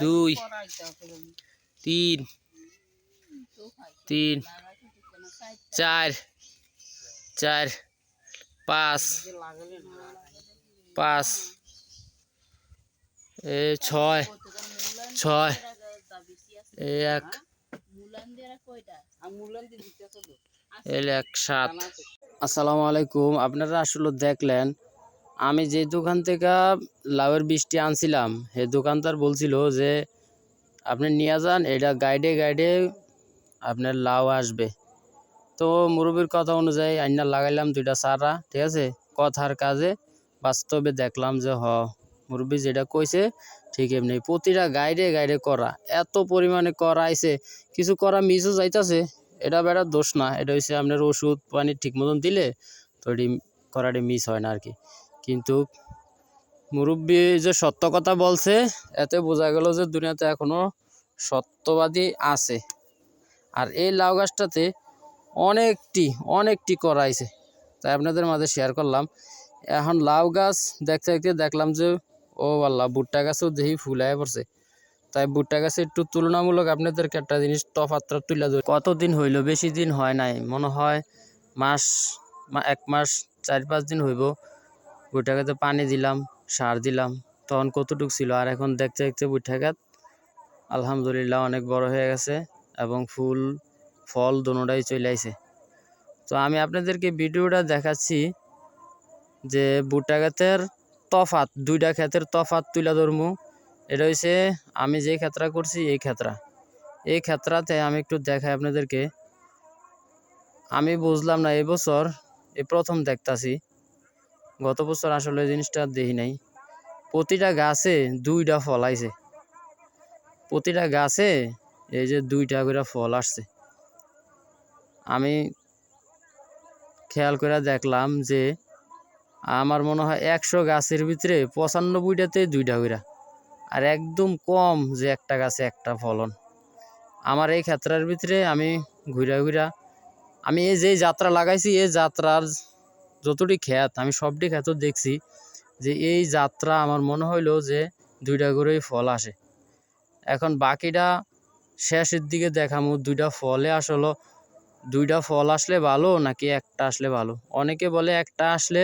দুই, তিন তিন, চার চার, পাঁচ পাঁচ, এ, ছয় ছয় এক এক, সাত। আসসালামু আলাইকুম, আপনারা আসলে দেখলেন আমি যে দোকান থেকে লাউয়ের বৃষ্টি আনছিলাম, সেই দোকানদার বলছিল যে, আপনি নিয়ে যান, এটা গাইডে গাইডে আপনার লাউ আসবে। তো মুরব্বীর কথা অনুযায়ী আইনা লাগাইলাম দুইটা সারা ঠিক আছে? কথার কাজে বাস্তবে দেখলাম যে, হ, মুরব্বী যেটা কইছে ঠিক এমনি। প্রতিটা গাইডে গাইডে করা, এত পরিমাণে করা আইছে, কিছু করা মিসও যাইতাছে। এটা বেড়ার দোষ না, এটা হচ্ছে আপনার ওষুধ পানি ঠিক মতন দিলে তো এটি করাটি মিস হয় না আর কি। কিন্তু মুরব্বী যে সত্য কথা বলছে, এতে বোঝা গেল যে দুনিয়াতে এখনও সত্যবাদী আছে। আর এই লাউ গাছটাতে অনেকটি অনেকটি করাইছে তাই আপনাদের মাঝে শেয়ার করলাম। এখন লাউ গাছ দেখতে দেখতে দেখলাম যে, ও আল্লাহ, ভুট্টা গাছও দেখি ফুলায় পড়ছে। তাই ভুট্টা গাছে একটু তুলনামূলক আপনাদেরকে একটা জিনিস তফাত্রা তুলে ধরি। কতদিন হইল, বেশি দিন হয় নাই? মনে হয় মাস এক মাস, চার পাঁচ দিন হইব। গাছে পানি দিলাম, সার দিলাম, তখন কতটুক ছিল? আর এখন দেখতে দেখতে গাছ আলহামদুলিল্লাহ অনেক বড় হয়ে গেছে এবং ফুল, ফল দোনোটাই চলে আইছে। তো আমি আপনাদেরকে ভিডিওটা দেখাচ্ছি যে ভুট্টা গাছের তফাত দুইটা ক্ষেতের তফাত তুলে ধরমু। এটা হচ্ছে আমি যে ক্ষেত্রা করছি, এই ক্ষেত্রা। এই ক্ষেত্রাতে আমি একটু দেখাই আপনাদেরকে। আমি বুঝলাম না এবছর বছর এই প্রথম দেখতাছি। গত বছর আসলে জিনিসটা দেখি নাই। প্রতিটা গাছে দুইটা ফল আইছে। প্রতিটা গাছে এই যে দুইটা করে ফল আসছে। আমি খেয়াল করে দেখলাম যে আমার মনে হয় একশো গাছের ভিতরে পঁচানব্বইটাতে দুইটা করে আর একদম কম যে একটা গাছে একটা ফলন। আমার এই ক্ষেত্রের ভিতরে আমি ঘুরা ঘুরা, আমি এই যে যাত্রা লাগাইছি, এই যাত্রার যতটি খ্যাত, আমি সবটি খ্যাত দেখছি যে এই যাত্রা আমার মনে হইল যে দুইটা করেই ফল আসে। এখন বাকিটা শেষের দিকে দেখামু, দুইটা ফলে আসলো। দুইটা ফল আসলে ভালো নাকি একটা আসলে ভালো? অনেকে বলে একটা আসলে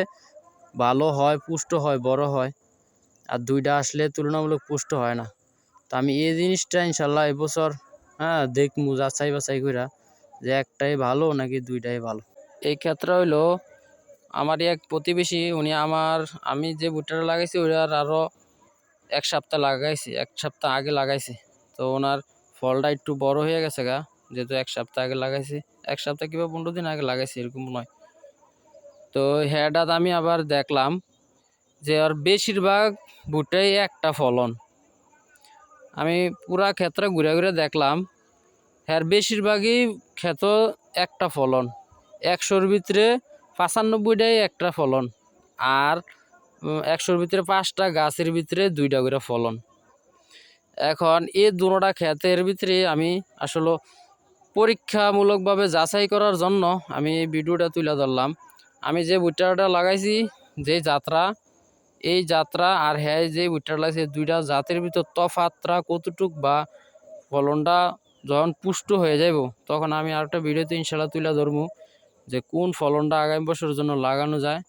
ভালো হয়, পুষ্ট হয়, বড় হয়। আর দুইটা আসলে তুলনামূলক পুষ্ট হয় না। তো আমি এই জিনিসটা ইনশাল্লাহ এবছর হ্যাঁ দেখমু যাচাই বাছাই কইরা যে একটাই ভালো নাকি দুইটাই ভালো। এই ক্ষেত্রে হইল আমারই এক প্রতিবেশী, উনি আমার, আমি যে ভুট্টাটা লাগাইছি ওটার আরও এক সপ্তাহ লাগাইছি, এক সপ্তাহ আগে লাগাইছি। তো ওনার ফলটা একটু বড় হয়ে গেছে গা, যেহেতু এক সপ্তাহ আগে লাগাইছি। এক সপ্তাহ কিংবা পনেরো দিন আগে লাগাইছি, এরকম নয়। তো হ্যাডাত আমি আবার দেখলাম যে আর বেশিরভাগ ভুট্টাই একটা ফলন। আমি পুরা ক্ষেত্রে ঘুরে ঘুরে দেখলাম হ্যার বেশিরভাগই ক্ষেত একটা ফলন। একশোর ভিতরে পঁচানব্বইটাই একটা ফলন আর একশোর ভিতরে পাঁচটা, গাছের ভিতরে দুইটা করে ফলন। এখন এই দুটা ক্ষেতের ভিতরে আমি আসলে পরীক্ষামূলকভাবে যাচাই করার জন্য আমি এই ভিডিওটা তুলে ধরলাম। আমি যে ভুট্টাটা লাগাইছি, যে যাত্রা, এই যাত্রা আর হ্যাঁ যে ভুট্টাটা লাগাইছে দুইটা জাতের ভিতর তফাত্রা কতটুক বা ফলনটা যখন পুষ্ট হয়ে যাব তখন আমি আরেকটা ভিডিওতে ইনশাল্লাহ তুলে ধরবো। যে কোন ফলনটা আগামী বছরের জন্য লাগানো যায়